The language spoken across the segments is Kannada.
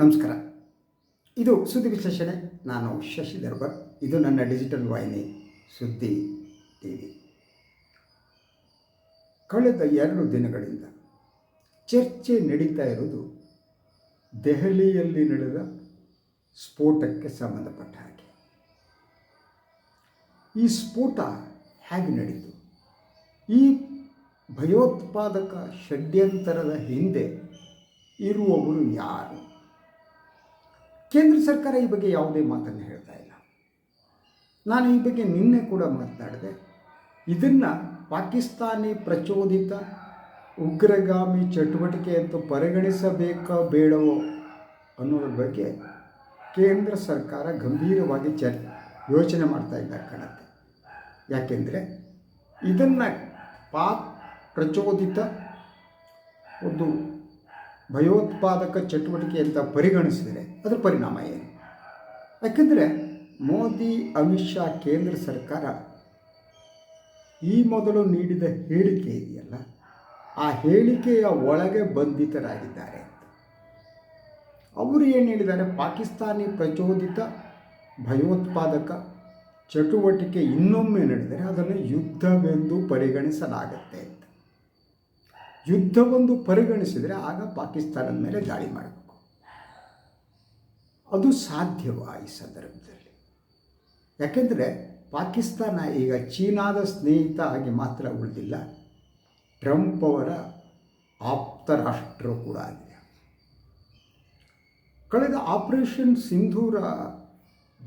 ನಮಸ್ಕಾರ. ಇದು ಸುದ್ದಿ ವಿಶ್ಲೇಷಣೆ. ನಾನು ಶಶಿ ದರ್ಬರ್ ಇದು ನನ್ನ ಡಿಜಿಟಲ್ ವಾಹಿನಿ, ಸುದ್ದಿ ಟಿ ವಿ ಕಳೆದ ಎರಡು ದಿನಗಳಿಂದ ಚರ್ಚೆ ನಡೀತಾ ಇರುವುದು ದೆಹಲಿಯಲ್ಲಿ ನಡೆದ ಸ್ಫೋಟಕ್ಕೆ ಸಂಬಂಧಪಟ್ಟ ಹಾಗೆ. ಈ ಸ್ಫೋಟ ಹೇಗೆ ನಡೀತು? ಈ ಭಯೋತ್ಪಾದಕ ಷಡ್ಯಂತರದ ಹಿಂದೆ ಇರುವವರು ಯಾರು? ಕೇಂದ್ರ ಸರ್ಕಾರ ಈ ಬಗ್ಗೆ ಯಾವುದೇ ಮಾತನ್ನು ಹೇಳ್ತಾ ಇಲ್ಲ. ನಾನು ಈ ಬಗ್ಗೆ ನಿನ್ನೆ ಕೂಡ ಮಾತನಾಡಿದೆ. ಇದನ್ನು ಪಾಕಿಸ್ತಾನಿ ಪ್ರಚೋದಿತ, ಉಗ್ರಗಾಮಿ ಚಟುವಟಿಕೆ ಅಂತ ಪರಿಗಣಿಸಬೇಕಾ ಬೇಡವೋ ಅನ್ನೋದ್ರ ಬಗ್ಗೆ ಕೇಂದ್ರ ಸರ್ಕಾರ ಗಂಭೀರವಾಗಿ ಚರ್, ಯೋಚನೆ ಮಾಡ್ತಾ ಇದ್ದ ಕಾಣುತ್ತೆ. ಯಾಕೆಂದರೆ ಇದನ್ನು ಪಾಕ್ ಪ್ರಚೋದಿತ ಒಂದು ಭಯೋತ್ಪಾದಕ ಚಟುವಟಿಕೆ ಅಂತ ಪರಿಗಣಿಸಿದರೆ ಅದರ ಪರಿಣಾಮ ಏನು? ಯಾಕೆಂದರೆ ಮೋದಿ, ಅಮಿತ್ ಶಾ, ಕೇಂದ್ರ ಸರ್ಕಾರ ಈ ಮೊದಲು ನೀಡಿದ ಹೇಳಿಕೆ ಇದೆಯಲ್ಲ, ಆ ಹೇಳಿಕೆಯ ಒಳಗೆ ಬಂಧಿತರಾಗಿದ್ದಾರೆ ಅವರು ಏನು ಹೇಳಿದ್ದಾರೆ? ಪಾಕಿಸ್ತಾನಿ ಪ್ರಚೋದಿತ ಭಯೋತ್ಪಾದಕ ಚಟುವಟಿಕೆ ಇನ್ನೊಮ್ಮೆ ನಡೆದರೆ ಅದನ್ನು ಯುದ್ಧವೆಂದು ಪರಿಗಣಿಸಲಾಗುತ್ತೆ ಯುದ್ಧವೊಂದು ಪರಿಗಣಿಸಿದರೆ ಆಗ ಪಾಕಿಸ್ತಾನದ ಮೇಲೆ ದಾಳಿ ಮಾಡಬೇಕು. ಅದು ಸಾಧ್ಯವ ಈ ಸಂದರ್ಭದಲ್ಲಿ? ಯಾಕೆಂದರೆ ಪಾಕಿಸ್ತಾನ ಈಗ ಚೀನಾದ ಸ್ನೇಹಿತ ಆಗಿ ಮಾತ್ರ ಉಳಿದಿಲ್ಲ. ಟ್ರಂಪ್ ಅವರ ಆಪ್ತ ರಾಷ್ಟ್ರ ಕೂಡ ಆಗಿದೆ. ಕಳೆದ ಆಪರೇಷನ್ ಸಿಂಧೂರ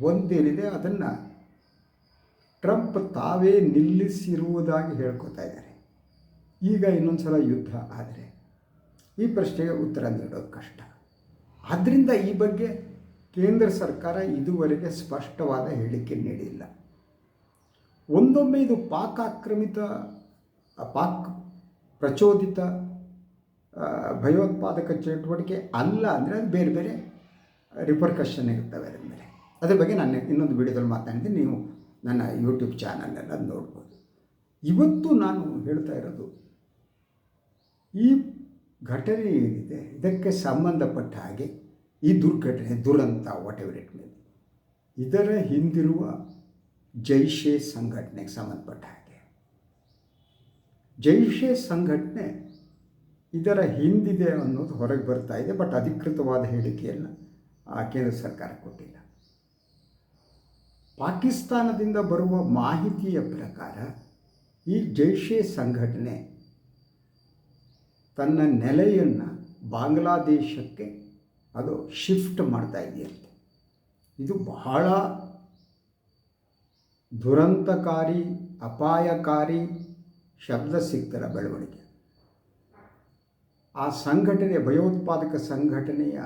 ಒಂದೇನಿದೆ, ಅದನ್ನು ಟ್ರಂಪ್ ತಾವೇ ನಿಲ್ಲಿಸಿರುವುದಾಗಿ ಹೇಳ್ಕೊತಾ ಇದ್ದಾರೆ. ಈಗ ಇನ್ನೊಂದು ಸಲ ಯುದ್ಧ ಆದರೆ ಈ ಪ್ರಶ್ನೆಗೆ ಉತ್ತರ ನೀಡೋದು ಕಷ್ಟ. ಆದ್ದರಿಂದ ಈ ಬಗ್ಗೆ ಕೇಂದ್ರ ಸರ್ಕಾರ ಇದುವರೆಗೆ ಸ್ಪಷ್ಟವಾದ ಹೇಳಿಕೆ ನೀಡಿಲ್ಲ. ಒಂದೊಮ್ಮೆ ಇದು ಪಾಕ್ ಆಕ್ರಮಿತ, ಪಾಕ್ ಪ್ರಚೋದಿತ ಭಯೋತ್ಪಾದಕ ಚಟುವಟಿಕೆ ಅಲ್ಲ ಅಂದರೆ ಅದು ಬೇರೆ ಬೇರೆ ರಿಪರ್ಕಷನ್ ಇರ್ತವೆ ಅದರ ಮೇಲೆ. ಅದ್ರ ಬಗ್ಗೆ ನಾನು ಇನ್ನೊಂದು ವಿಡಿಯೋದಲ್ಲಿ ಮಾತಾಡಿದ್ರೆ ನೀವು ನನ್ನ ಯೂಟ್ಯೂಬ್ ಚಾನಲ್ನೆಲ್ಲ ನೋಡ್ಬೋದು. ಇವತ್ತು ನಾನು ಹೇಳ್ತಾ ಇರೋದು ಈ ಘಟನೆ ಏನಿದೆ, ಇದಕ್ಕೆ ಸಂಬಂಧಪಟ್ಟ ಹಾಗೆ ಈ ದುರ್ಘಟನೆ, ದುರಂತ ವಾಟ್ ಎವರ್ ಇಟ್ ಮೇಲೆ ಇದರ ಹಿಂದಿರುವ ಜೈಷೆ ಸಂಘಟನೆಗೆ ಸಂಬಂಧಪಟ್ಟ ಹಾಗೆ. ಜೈಷೆ ಸಂಘಟನೆ ಇದರ ಹಿಂದಿದೆ ಅನ್ನೋದು ಹೊರಗೆ ಬರ್ತಾ ಇದೆ ಬಟ್ ಅಧಿಕೃತವಾದ ಹೇಳಿಕೆಯನ್ನು ಆ ಕೇಂದ್ರ ಸರ್ಕಾರ ಕೊಟ್ಟಿಲ್ಲ. ಪಾಕಿಸ್ತಾನದಿಂದ ಬರುವ ಮಾಹಿತಿಯ ಪ್ರಕಾರ ಈ ಜೈಷೆ ಸಂಘಟನೆ ತನ್ನ ನೆಲೆಯನ್ನು ಬಾಂಗ್ಲಾದೇಶಕ್ಕೆ ಅದು ಶಿಫ್ಟ್ ಮಾಡ್ತಾ ಇದೆಯಂತೆ. ಇದು ಬಹಳ ದುರಂತಕಾರಿ, ಅಪಾಯಕಾರಿ ಶಬ್ದ ಸಿಗ್ತರ ಬೆಳವಣಿಗೆ. ಆ ಸಂಘಟನೆ, ಭಯೋತ್ಪಾದಕ ಸಂಘಟನೆಯ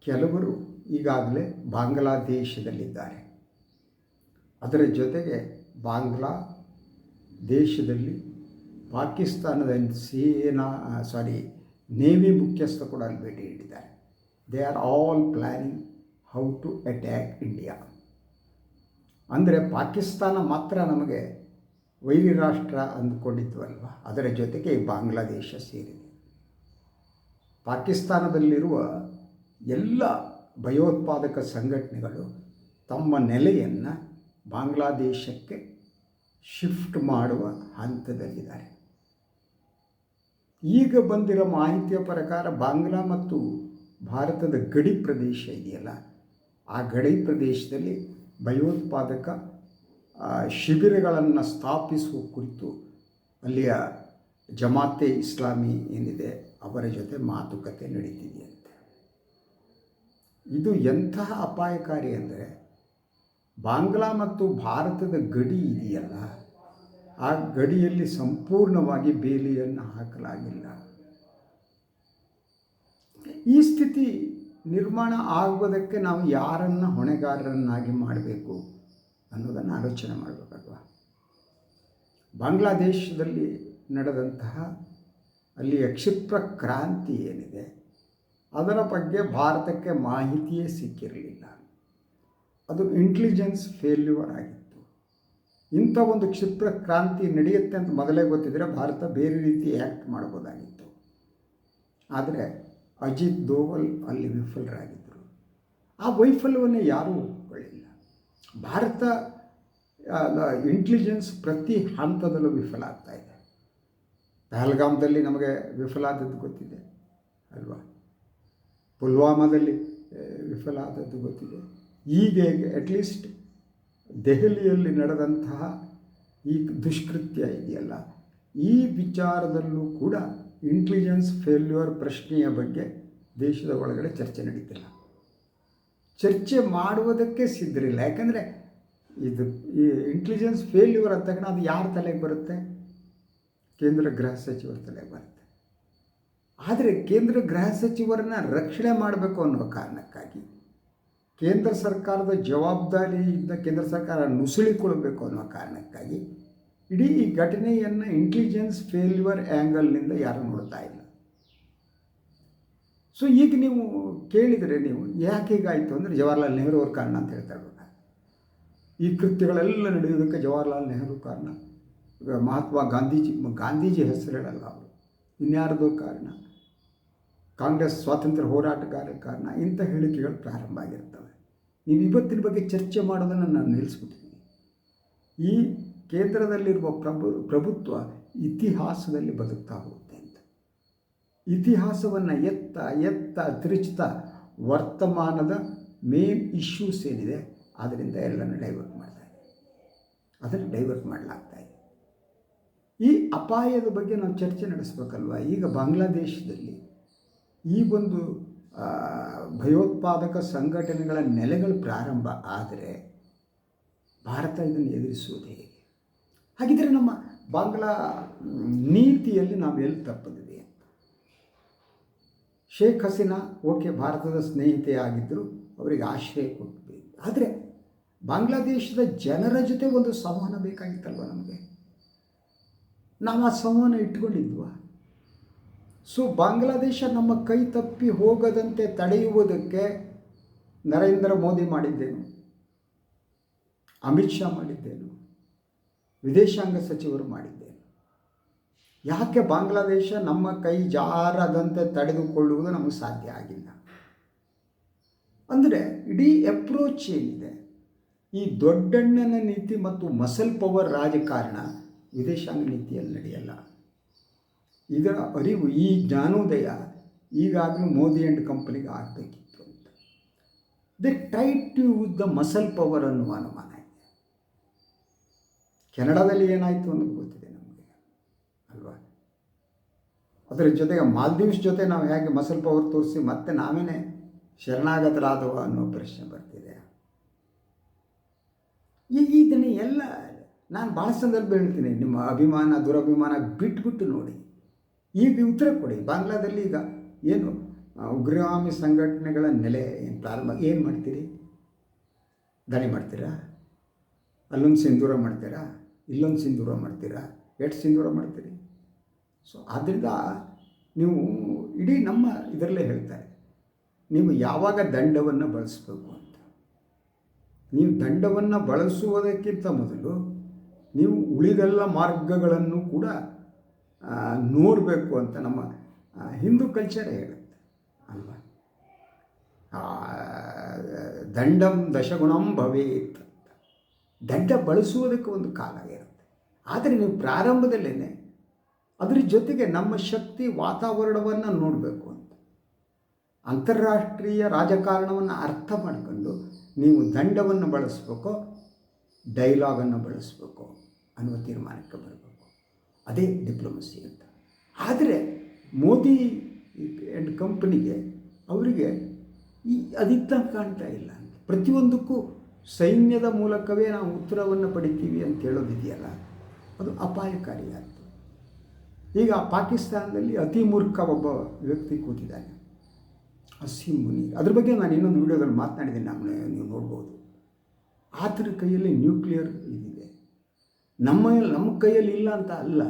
ಕೆಲವರು ಈಗಾಗಲೇ ಬಾಂಗ್ಲಾದೇಶದಲ್ಲಿದ್ದಾರೆ. ಅದರ ಜೊತೆಗೆ ಬಾಂಗ್ಲಾ ದೇಶದಲ್ಲಿ ಪಾಕಿಸ್ತಾನದ ಸೇನಾ ಸಾರಿ ನೇವಿ ಮುಖ್ಯಸ್ಥ ಕೂಡ ಅಲ್ಲಿ ಭೇಟಿ ನೀಡಿದ್ದಾರೆ. They are all planning how to attack India ಅಂದರೆ ಪಾಕಿಸ್ತಾನ ಮಾತ್ರ ನಮಗೆ ವೈರಿ ರಾಷ್ಟ್ರ ಅಂದುಕೊಂಡಿದ್ವಲ್ವ ಅದರ ಜೊತೆಗೆ ಬಾಂಗ್ಲಾದೇಶ ಸೇರಿದೆ. ಪಾಕಿಸ್ತಾನದಲ್ಲಿರುವ ಎಲ್ಲ ಭಯೋತ್ಪಾದಕ ಸಂಘಟನೆಗಳು ತಮ್ಮ ನೆಲೆಯನ್ನು ಬಾಂಗ್ಲಾದೇಶಕ್ಕೆ ಶಿಫ್ಟ್ ಮಾಡುವ ಹಂತದಲ್ಲಿದ್ದಾರೆ. ಈಗ ಬಂದಿರೋ ಮಾಹಿತಿಯ ಪ್ರಕಾರ ಬಾಂಗ್ಲಾ ಮತ್ತು ಭಾರತದ ಗಡಿ ಪ್ರದೇಶ ಇದೆಯಲ್ಲ, ಆ ಗಡಿ ಪ್ರದೇಶದಲ್ಲಿ ಭಯೋತ್ಪಾದಕ ಶಿಬಿರಗಳನ್ನು ಸ್ಥಾಪಿಸುವ ಕುರಿತು ಅಲ್ಲಿಯ ಜಮಾತೆ ಇಸ್ಲಾಮಿ ಏನಿದೆ, ಅವರ ಜೊತೆ ಮಾತುಕತೆ ನಡೀತಿದೆಯಂತೆ. ಇದು ಎಂತಹ ಅಪಾಯಕಾರಿ ಅಂದರೆ, ಬಾಂಗ್ಲಾ ಮತ್ತು ಭಾರತದ ಗಡಿ ಇದೆಯಲ್ಲ ಆ ಗಡಿಯಲ್ಲಿ ಸಂಪೂರ್ಣವಾಗಿ ಬೇಲಿಯನ್ನು ಹಾಕಲಾಗಿಲ್ಲ. ಈ ಸ್ಥಿತಿ ನಿರ್ಮಾಣ ಆಗುವುದಕ್ಕೆ ನಾವು ಯಾರನ್ನು ಹೊಣೆಗಾರರನ್ನಾಗಿ ಮಾಡಬೇಕು ಅನ್ನೋದನ್ನು ಆಲೋಚನೆ ಮಾಡಬೇಕಲ್ವ? ಬಾಂಗ್ಲಾದೇಶದಲ್ಲಿ ನಡೆದಂತಹ ಅಲ್ಲಿಯ ಕ್ಷಿಪ್ರ ಕ್ರಾಂತಿ ಏನಿದೆ, ಅದರ ಬಗ್ಗೆ ಭಾರತಕ್ಕೆ ಮಾಹಿತಿಯೇ ಸಿಕ್ಕಿರಲಿಲ್ಲ. ಅದು ಇಂಟೆಲಿಜೆನ್ಸ್ ಫೇಲ್ಯೂರ್ ಆಗಿತ್ತು. ಇಂಥ ಒಂದು ಕ್ಷಿಪ್ರ ಕ್ರಾಂತಿ ನಡೆಯುತ್ತೆ ಅಂತ ಮೊದಲೇ ಗೊತ್ತಿದ್ದರೆ ಭಾರತ ಬೇರೆ ರೀತಿ ಆ್ಯಕ್ಟ್ ಮಾಡ್ಬೋದಾಗಿತ್ತು ಆದರೆ ಅಜಿತ್ ದೋವಲ್ ಅಲ್ಲಿ ವಿಫಲರಾಗಿದ್ದರು. ಆ ವೈಫಲ್ಯವನ್ನು ಯಾರೂ ಒಪ್ಕೊಳ್ಳಿಲ್ಲ. ಭಾರತ ಇಂಟೆಲಿಜೆನ್ಸ್ ಪ್ರತಿ ಹಂತದಲ್ಲೂ ವಿಫಲ ಆಗ್ತಾ ಇದೆ. ಪಹಲ್ಗಾಮ್ದಲ್ಲಿ ನಮಗೆ ವಿಫಲ ಆದದ್ದು ಗೊತ್ತಿದೆ ಅಲ್ವಾ? ಪುಲ್ವಾಮಾದಲ್ಲಿ ವಿಫಲ ಆದದ್ದು ಗೊತ್ತಿದೆ. ಈಗ ಅಟ್ಲೀಸ್ಟ್ ದೆಹಲಿಯಲ್ಲಿ ನಡೆದಂತಹ ಈ ದುಷ್ಕೃತ್ಯ ಇದೆಯಲ್ಲ, ಈ ವಿಚಾರದಲ್ಲೂ ಕೂಡ ಇಂಟೆಲಿಜೆನ್ಸ್ ಫೇಲ್ಯೂರ್ ಪ್ರಶ್ನೆಯ ಬಗ್ಗೆ ದೇಶದ ಒಳಗಡೆ ಚರ್ಚೆ ನಡೀತಿಲ್ಲ. ಚರ್ಚೆ ಮಾಡುವುದಕ್ಕೆ ಸಿದ್ಧರಿಲ್ಲ. ಯಾಕಂದರೆ ಇದು ಈ ಇಂಟೆಲಿಜೆನ್ಸ್ ಫೇಲ್ಯೂರ್ ಅಂತ ಅದು ಯಾರ ತಲೆಗೆ ಬರುತ್ತೆ? ಕೇಂದ್ರ ಗೃಹ ಸಚಿವರ ತಲೆಗೆ ಬರುತ್ತೆ. ಆದರೆ ಕೇಂದ್ರ ಗೃಹ ಸಚಿವರನ್ನ ರಕ್ಷಣೆ ಮಾಡಬೇಕು ಅನ್ನೋ ಕಾರಣಕ್ಕಾಗಿ ಕೇಂದ್ರ ಸರ್ಕಾರದ ಜವಾಬ್ದಾರಿಯಿಂದ ಕೇಂದ್ರ ಸರ್ಕಾರ ನುಸುಳಿಕೊಳ್ಳಬೇಕು ಅನ್ನೋ ಕಾರಣಕ್ಕಾಗಿ ಇಡೀ ಈ ಘಟನೆಯನ್ನು ಇಂಟೆಲಿಜೆನ್ಸ್ ಫೇಲ್ಯೂರ್ ಆ್ಯಂಗಲ್ನಿಂದ ಯಾರು ನೋಡ್ತಾ ಇಲ್ಲ. ಸೊ ಈಗ ನೀವು ಕೇಳಿದರೆ ನೀವು ಯಾಕೆ ಹೀಗಾಯಿತು ಅಂದರೆ ಜವಾಹರ್ಲಾಲ್ ನೆಹರು ಅವ್ರ ಕಾರಣ ಅಂತ ಹೇಳ್ತಾ ಇರ್ಬೇಕು. ಈ ಕೃತ್ಯಗಳೆಲ್ಲ ನಡೆಯೋದಕ್ಕೆ ಜವಾಹರ್ಲಾಲ್ ನೆಹರು ಕಾರಣ. ಮಹಾತ್ಮ ಗಾಂಧೀಜಿ ಗಾಂಧೀಜಿ ಹೆಸರು ಹೇಳಲ್ಲ ಅವರು. ಇನ್ಯಾರದೋ ಕಾರಣ. ಕಾಂಗ್ರೆಸ್ ಸ್ವಾತಂತ್ರ್ಯ ಹೋರಾಟಗಾರ ಕಾರಣ ಇಂಥ ಹೇಳಿಕೆಗಳು ಪ್ರಾರಂಭ ಆಗಿರ್ತವೆ ನೀವು ಇವತ್ತಿನ ಬಗ್ಗೆ ಚರ್ಚೆ ಮಾಡೋದನ್ನು ನಾನು ನಿಲ್ಲಿಸ್ಬಿಟ್ಟಿದ್ದೀನಿ ಈ ಕೇಂದ್ರದಲ್ಲಿರುವ ಪ್ರಭು, ಪ್ರಭುತ್ವ ಇತಿಹಾಸದಲ್ಲಿ ಬದುಕ್ತಾ ಹೋಗುತ್ತೆ ಅಂತ. ಇತಿಹಾಸವನ್ನು ಎತ್ತ ಎತ್ತ, ತಿರುಚ್ತಾ ವರ್ತಮಾನದ ಮೇನ್ ಇಶ್ಯೂಸ್ ಏನಿದೆ, ಅದರಿಂದ ಎಲ್ಲನೂ ಡೈವರ್ಟ್ ಮಾಡ್ತಾ ಇದೆ. ಅದನ್ನು ಡೈವರ್ಟ್ ಮಾಡಲಾಗ್ತಾ ಇದೆ. ಈ ಅಪಾಯದ ಬಗ್ಗೆ ನಾವು ಚರ್ಚೆ ನಡೆಸಬೇಕಲ್ವ? ಈಗ ಬಾಂಗ್ಲಾದೇಶದಲ್ಲಿ ಈ ಒಂದು ಭಯೋತ್ಪಾದಕ ಸಂಘಟನೆಗಳ ನೆಲೆಗಳು ಪ್ರಾರಂಭ ಆದರೆ ಭಾರತ ಇದನ್ನು ಎದುರಿಸುವುದು ಹೇಗೆ? ಹಾಗಿದ್ದರೆ ನಮ್ಮ ಬಾಂಗ್ಲಾ ನೀತಿಯಲ್ಲಿ ನಾವು ಎಲ್ಲಿ ತಪ್ಪದಿದೆ ಅಂತ? ಶೇಖ್ ಹಸೀನಾ, ಓಕೆ, ಭಾರತದ ಸ್ನೇಹಿತೆ ಆಗಿದ್ದರು ಅವರಿಗೆ ಆಶ್ರಯ ಕೊಟ್ಟು ಆದರೆ ಬಾಂಗ್ಲಾದೇಶದ ಜನರ ಜೊತೆ ಒಂದು ಸಂವಹನ ಬೇಕಾಗಿತ್ತಲ್ವ ನಮಗೆ? ನಾವು ಆ ಸಂವಹನ ಇಟ್ಕೊಂಡಿದ್ವಾ? ಸೊ ಬಾಂಗ್ಲಾದೇಶ ನಮ್ಮ ಕೈ ತಪ್ಪಿ ಹೋಗದಂತೆ ತಡೆಯುವುದಕ್ಕೆ ನರೇಂದ್ರ ಮೋದಿ ಮಾಡಿದ್ದೇನು? ಅಮಿತ್ ಶಾ ಮಾಡಿದ್ದೇನು? ವಿದೇಶಾಂಗ ಸಚಿವರು ಮಾಡಿದ್ದೇನು? ಯಾಕೆ ಬಾಂಗ್ಲಾದೇಶ ನಮ್ಮ ಕೈ ಜಾರದಂತೆ ತಡೆದುಕೊಳ್ಳುವುದು ನಮಗೆ ಸಾಧ್ಯ ಆಗಿಲ್ಲ? ಅಂದರೆ ಇಡೀ ಅಪ್ರೋಚ್ ಏನಿದೆ? ಈ ದೊಡ್ಡಣ್ಣನ ನೀತಿ ಮತ್ತು ಮಸಲ್ ಪವರ್ ರಾಜಕಾರಣ ವಿದೇಶಾಂಗ ನೀತಿಯಲ್ಲಿ ನಡೆಯಲ್ಲ. ಇದರ ಅರಿವು ಈ ಜ್ಞಾನೋದಯ ಈಗಾಗಲೂ ಮೋದಿ ಆ್ಯಂಡ್ ಕಂಪನಿಗೆ ಆಗಬೇಕಿತ್ತು ಅಂತ. They try to use the muscle power ಅನ್ನುವ ಅನುಮಾನ ಇದೆ. ಕೆನಡಾದಲ್ಲಿ ಏನಾಯಿತು ಅನ್ನೋದು ಗೊತ್ತಿದೆ ನಮಗೆ, ಅಲ್ವಾ? ಅದರ ಜೊತೆಗೆ ಮಾಲ್ದೀವ್ಸ್ ಜೊತೆ ನಾವು ಹೇಗೆ ಮಸಲ್ ಪವರ್ ತೋರಿಸಿ ಮತ್ತೆ ನಾವೇನೇ ಶರಣಾಗತರಾದವ ಅನ್ನೋ ಪ್ರಶ್ನೆ ಬರ್ತಿದೆ. ಈಗ ಇದನ್ನು ಎಲ್ಲ ನಾನು ಭಾಳ ಸಂದರ್ಭ ಹೇಳ್ತೀನಿ, ನಿಮ್ಮ ಅಭಿಮಾನ, ದುರಭಿಮಾನ ಬಿಟ್ಬಿಟ್ಟು ನೋಡಿ. ಈಗ ಉತ್ತರ ಕೊಡಿ. ಬಾಂಗ್ಲಾದಲ್ಲಿ ಈಗ ಏನು ಉಗ್ರಗಾಮಿ ಸಂಘಟನೆಗಳ ನೆಲೆ ಏನು ಪ್ರಾರಂಭ, ಏನು ಮಾಡ್ತೀರಿ? ದಾಳಿ ಮಾಡ್ತೀರಾ? ಅಲ್ಲೊಂದು ಸಿಂಧೂರ ಮಾಡ್ತೀರಾ? ಇಲ್ಲೊಂದು ಸಿಂಧೂರ ಮಾಡ್ತೀರಾ? ಎಷ್ಟು ಸಿಂಧೂರ ಮಾಡ್ತೀರಿ? ಸೊ ಆದ್ದರಿಂದ ನೀವು ಇಡೀ ನಮ್ಮ ಇದರಲ್ಲೇ ಹೇಳ್ತಾರೆ, ನೀವು ಯಾವಾಗ ದಂಡವನ್ನು ಬಳಸಬೇಕು ಅಂತ. ನೀವು ದಂಡವನ್ನು ಬಳಸುವುದಕ್ಕಿಂತ ಮೊದಲು ನೀವು ಉಳಿದೆಲ್ಲ ಮಾರ್ಗಗಳನ್ನು ಕೂಡ ನೋಡಬೇಕು ಅಂತ ನಮ್ಮ ಹಿಂದೂ ಕಲ್ಚರೇ ಹೇಳುತ್ತೆ, ಅಲ್ವಾ? ದಂಡಂ ದಶಗುಣಂ ಭವೇತ್ ದಂಡ ಬಳಸುವುದಕ್ಕೆ ಒಂದು ಕಾಲ ಇರುತ್ತೆ. ಆದರೆ ನೀವು ಪ್ರಾರಂಭದಲ್ಲೇ ಅದರ ಜೊತೆಗೆ ನಮ್ಮ ಶಕ್ತಿ ವಾತಾವರಣವನ್ನು ನೋಡಬೇಕು ಅಂತ. ಅಂತಾರಾಷ್ಟ್ರೀಯ ರಾಜಕಾರಣವನ್ನು ಅರ್ಥ ಮಾಡಿಕೊಂಡು ನೀವು ದಂಡವನ್ನು ಬಳಸಬೇಕು ಡೈಲಾಗನ್ನು ಬಳಸಬೇಕು ಅನ್ನುವ ತೀರ್ಮಾನಕ್ಕೆ ಬರಬೇಕು. ಅದೇ ಡಿಪ್ಲೊಮಸಿ ಅಂತ. ಆದರೆ ಮೋದಿ ಆ್ಯಂಡ್ ಕಂಪ್ನಿಗೆ ಅವರಿಗೆ ಈ ಅದಿತ್ತ ಕಾಣ್ತಾ ಇಲ್ಲ ಪ್ರತಿಯೊಂದಕ್ಕೂ ಸೈನ್ಯದ ಮೂಲಕವೇ ನಾವು ಉತ್ತರವನ್ನು ಪಡಿತೀವಿ ಅಂತ ಹೇಳೋದಿದೆಯಲ್ಲ, ಅದು ಅಪಾಯಕಾರಿಯಾಗ್ತದೆ ಈಗ ಪಾಕಿಸ್ತಾನದಲ್ಲಿ ಅತಿ ಮೂರ್ಖ ಒಬ್ಬ ವ್ಯಕ್ತಿ ಕೂತಿದ್ದಾನೆ, ಅಸೀಂ ಮುನಿ ಅದ್ರ ಬಗ್ಗೆ ನಾನು ಇನ್ನೊಂದು ವಿಡಿಯೋದಲ್ಲಿ ಮಾತನಾಡಿದ್ದೀನಿ ನಾನು ನೀವು ನೋಡ್ಬೋದು. ಆತನ ಕೈಯಲ್ಲಿ ನ್ಯೂಕ್ಲಿಯರ್ ಇದಿದೆ ನಮ್ಮ ನಮ್ಮ ಕೈಯಲ್ಲಿ ಇಲ್ಲ ಅಂತ ಅಲ್ಲ.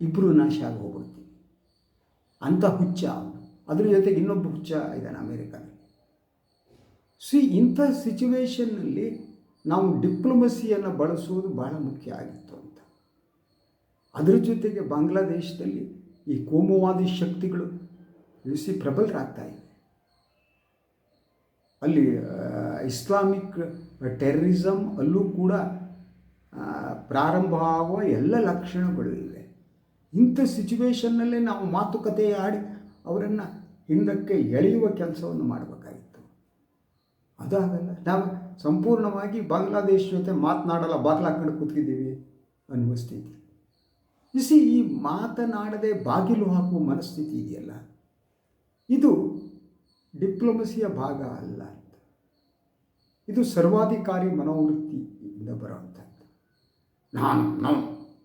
ಇಬ್ಬರು ನಾಶ ಆಗಿ ಹೋಗ್ಬಿಡ್ತೀವಿ ಅಂಥ ಹುಚ್ಚ ಅದ್ರ ಜೊತೆಗೆ ಇನ್ನೊಬ್ಬ ಹುಚ್ಚ ಇದ್ದಾನೆ ಅಮೇರಿಕಾದಲ್ಲಿ ಸಿ, ಇಂಥ ಸಿಚುವೇಷನ್ನಲ್ಲಿ ನಾವು ಡಿಪ್ಲೊಮಸಿಯನ್ನು ಬಳಸುವುದು ಬಹಳ ಮುಖ್ಯ ಆಗಿತ್ತು ಅಂತ. ಅದರ ಜೊತೆಗೆ ಬಾಂಗ್ಲಾದೇಶದಲ್ಲಿ ಈ ಕೋಮುವಾದಿ ಶಕ್ತಿಗಳು ಯು ಸಿ ಪ್ರಬಲರಾಗ್ತಾ ಇದೆ ಅಲ್ಲಿ ಇಸ್ಲಾಮಿಕ್ ಟೆರರಿಸಮ್ ಅಲ್ಲೂ ಕೂಡ ಪ್ರಾರಂಭ ಆಗುವ ಎಲ್ಲ ಲಕ್ಷಣಗಳು ಇವೆ. ಇಂಥ ಸಿಚುವೇಶನ್ನಲ್ಲೇ ನಾವು ಮಾತುಕತೆ ಆಡಿ ಅವರನ್ನು ಹಿಂದಕ್ಕೆ ಎಳೆಯುವ ಕೆಲಸವನ್ನು ಮಾಡಬೇಕಾಗಿತ್ತು. ಅದಾಗಲ್ಲ, ನಾವು ಸಂಪೂರ್ಣವಾಗಿ ಬಾಂಗ್ಲಾದೇಶ ಜೊತೆ ಮಾತನಾಡಲ್ಲ ಬಾಗಿಲಾಕೊಂಡು ಕೂತಿದ್ದೀವಿ ಅನ್ನುವ ಸ್ಥಿತಿ. ಇಸಿ ಈ ಮಾತನಾಡದೆ ಬಾಗಿಲು ಹಾಕುವ ಮನಸ್ಥಿತಿ ಇದೆಯಲ್ಲ? ಇದು ಡಿಪ್ಲೊಮಸಿಯ ಭಾಗ ಅಲ್ಲ ಇದು ಸರ್ವಾಧಿಕಾರಿ ಮನೋವೃತ್ತಿಯಿಂದ ಬರೋವಂಥದ್ದು ನಾನು, ನಾವು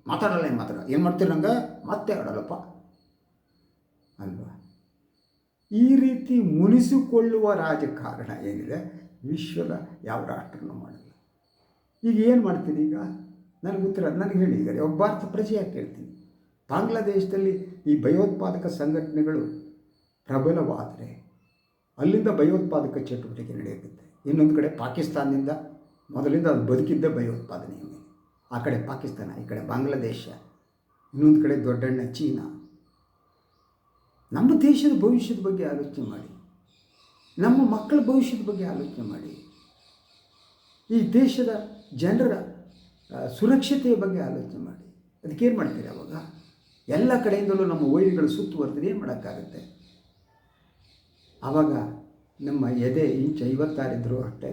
ಮಾತಾಡಲ್ಲ ಏನು ಮಾತಾಡ ಏನು ಮಾಡ್ತೀರಿ ನಂಗೆ? ಮತ್ತೆ ಆಡಲ್ಲಪ್ಪ ಅಲ್ವಾ? ಈ ರೀತಿ ಮುನಿಸಿಕೊಳ್ಳುವ ರಾಜಕಾರಣ ಏನಿದೆ? ವಿಶ್ವದ ಯಾವ ರಾಷ್ಟ್ರನೂ ಮಾಡಲ್ಲ. ಈಗ ಏನು ಮಾಡ್ತೀನಿ ಈಗ? ನನಗೆ ಉತ್ತರ, ನನಗೆ ಹೇಳಿ ಈಗ, ಒಬ್ಬ ಭಾರತ ಪ್ರಜೆಯಾಗಿ ಕೇಳ್ತೀನಿ. ಬಾಂಗ್ಲಾದೇಶದಲ್ಲಿ ಈ ಭಯೋತ್ಪಾದಕ ಸಂಘಟನೆಗಳು ಪ್ರಬಲವಾದರೆ ಅಲ್ಲಿಂದ ಭಯೋತ್ಪಾದಕ ಚಟುವಟಿಕೆ ನಡೆಯುತ್ತೆ. ಇನ್ನೊಂದು ಕಡೆ ಪಾಕಿಸ್ತಾನದಿಂದ ಮೊದಲಿಂದ ಅದು ಬದುಕಿದ್ದ ಭಯೋತ್ಪಾದನೆ ಆ ಕಡೆ ಪಾಕಿಸ್ತಾನ, ಈ ಕಡೆ ಬಾಂಗ್ಲಾದೇಶ, ಇನ್ನೊಂದು ಕಡೆ ದೊಡ್ಡಣ್ಣ ಚೀನಾ. ನಮ್ಮ ದೇಶದ ಭವಿಷ್ಯದ ಬಗ್ಗೆ ಆಲೋಚನೆ ಮಾಡಿ. ನಮ್ಮ ಮಕ್ಕಳ ಭವಿಷ್ಯದ ಬಗ್ಗೆ ಆಲೋಚನೆ ಮಾಡಿ. ಈ ದೇಶದ ಜನರ ಸುರಕ್ಷತೆಯ ಬಗ್ಗೆ ಆಲೋಚನೆ ಮಾಡಿ. ಅದಕ್ಕೇನು ಮಾಡ್ತೀರಿ ಅವಾಗ? ಎಲ್ಲ ಕಡೆಯಿಂದಲೂ ನಮ್ಮ ವೈರಿಗಳು ಸುತ್ತುವರೆದ್ರೆ ಏನು ಮಾಡೋಕ್ಕಾಗುತ್ತೆ? ಆವಾಗ ನಮ್ಮ ಎದೆ ಇಂಚು ಐವತ್ತಾರಿದ್ದರೂ ಅಷ್ಟೇ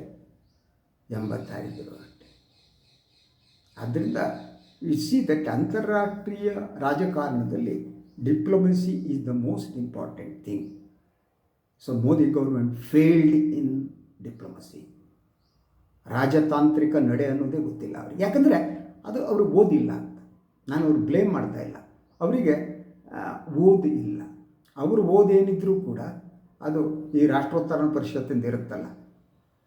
ಎಂಬತ್ತಾರಿದ್ದರೂ ಅಷ್ಟೇ. ಆದ್ದರಿಂದ ಸಿ ದಟ್ ಅಂತಾರಾಷ್ಟ್ರೀಯ ರಾಜಕಾರಣದಲ್ಲಿ diplomacy is the most important thing so Modi government failed in diplomacy ರಾಜತಾಂತ್ರಿಕ ನಡೆ ಅನ್ನೋದೇ ಗೊತ್ತಿಲ್ಲ ಅವ್ರಿಗೆ. ಯಾಕಂದರೆ ಅದು ಅವರು ಓದಿಲ್ಲ ಅಂತ. ನಾನು ಅವ್ರು ಬ್ಲೇಮ್ ಮಾಡ್ತಾ ಇಲ್ಲ. ಅವರಿಗೆ ಓದು ಇಲ್ಲ. ಅವರು ಓದೇನಿದ್ರೂ ಕೂಡ ಅದು ಈ ರಾಷ್ಟ್ರೋತ್ತರ ಪರಿಷತ್ತಿಂದ ಇರುತ್ತಲ್ಲ,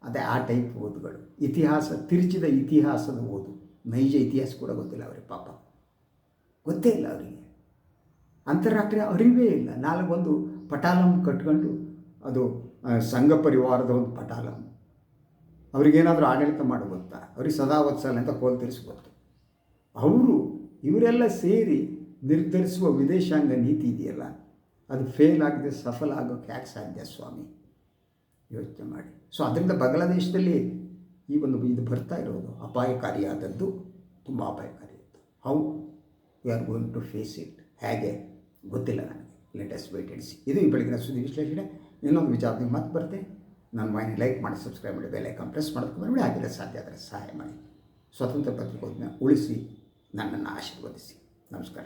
ಅದೇ ಆ ಟೈಪ್ ಓದುಗಳು. ಇತಿಹಾಸ, ತಿರುಚಿದ ಇತಿಹಾಸದ ಓದು. ನೈಜ ಇತಿಹಾಸ ಕೂಡ ಗೊತ್ತಿಲ್ಲ ಅವರಿಗೆ, ಪಾಪ. ಗೊತ್ತೇ ಇಲ್ಲ ಅವರಿಗೆ. ಅಂತಾರಾಷ್ಟ್ರೀಯ ಅರಿವೇ ಇಲ್ಲ. ನಾಲ್ಗೊಂದು ಪಟಾಲಂ ಕಟ್ಕೊಂಡು ಅದು ಸಂಘ ಪರಿವಾರದ ಒಂದು ಪಟಾಲಂ. ಅವ್ರಿಗೇನಾದರೂ ಆಡಳಿತ ಮಾಡಿ ಗೊತ್ತಾ ಅವ್ರಿಗೆ ಸದಾ ವತ್ಸಲ ಅಂತ ಕೋಲ್ ತರಿಸ್ಬೋದು ಅವರು ಇವರೆಲ್ಲ ಸೇರಿ ನಿರ್ಧರಿಸುವ ವಿದೇಶಾಂಗ ನೀತಿ ಇದೆಯಲ್ಲ, ಅದು ಫೇಲ್ ಆಗಿದೆ, ಸಫಲ ಆಗೋಕ್ಕೆ ಯಾಕೆ ಸಾಧ್ಯ ಸ್ವಾಮಿ? ಯೋಚನೆ ಮಾಡಿ. ಸೊ ಅದರಿಂದ ಬಾಂಗ್ಲಾದೇಶದಲ್ಲಿ ಈ ಒಂದು ಇದು ಬರ್ತಾ ಇರೋದು ಅಪಾಯಕಾರಿಯಾದದ್ದು, ತುಂಬ ಅಪಾಯಕಾರಿಯಾದ್ದು. How we are going to face it ಹೇಗೆ? ಗೊತ್ತಿಲ್ಲ ನನಗೆ. ಲೇಟೆಸ್ಟ್ ವೇಟ್ ಸಿ ಇದು ಈ ಬೆಳಗಿನ ಸುದ್ದಿ ವಿಶ್ಲೇಷಣೆ. ಇನ್ನೊಂದು ವಿಚಾರದಿಂದ ಮತ್ತೆ ಬರ್ತೇನೆ. ನಾನು ವಾಹಿನಿ ಲೈಕ್ ಮಾಡಿ ಸಬ್ಸ್ಕ್ರೈಬ್ ಮಾಡಿ ಬೆಲ್ ಐಕಾನ್ ಪ್ರೆಸ್ ಮಾಡೋದಕ್ಕೆ ಬರಬೇಡಿ ಆಗಿಲ್ಲ ಸಾಧ್ಯ ಆದರೆ ಸಹಾಯ ಮಾಡಿ. ಸ್ವತಂತ್ರ ಪತ್ರಿಕೋದ್ಯಮ ಉಳಿಸಿ ನನ್ನನ್ನು ಆಶೀರ್ವದಿಸಿ. ನಮಸ್ಕಾರ.